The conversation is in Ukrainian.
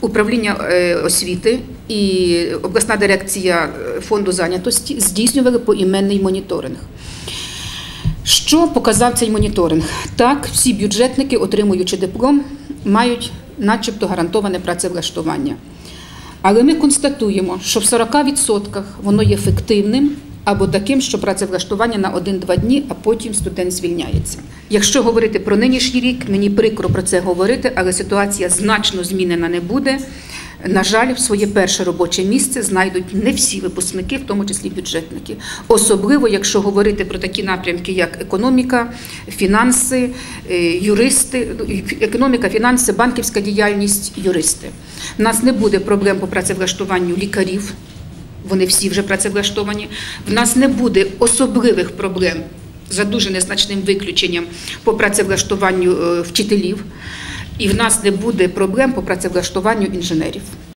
управління е, освіти і обласна дирекція е, фонду зайнятості здійснювали поіменний моніторинг. Що показав цей моніторинг? Так, всі бюджетники, отримуючи диплом, мають начебто гарантоване працевлаштування. Але ми констатуємо, що в 40% воно є фіктивним або таким, що працевлаштування на 1-2 дні, а потім студент звільняється. Якщо говорити про нинішній рік, мені прикро про це говорити, але ситуація значно змінена не буде. На жаль, в своє перше робоче місце знайдуть не всі випускники, в тому числі бюджетники. Особливо, якщо говорити про такі напрямки, як економіка, фінанси, е, юристи, ну, економіка, фінанси, банківська діяльність, юристи. У нас не буде проблем по працевлаштуванню лікарів. Вони всі вже працевлаштовані. В нас не буде особливих проблем за дуже незначним виключенням по працевлаштуванню е, вчителів, і в нас не буде проблем по працевлаштуванню інженерів.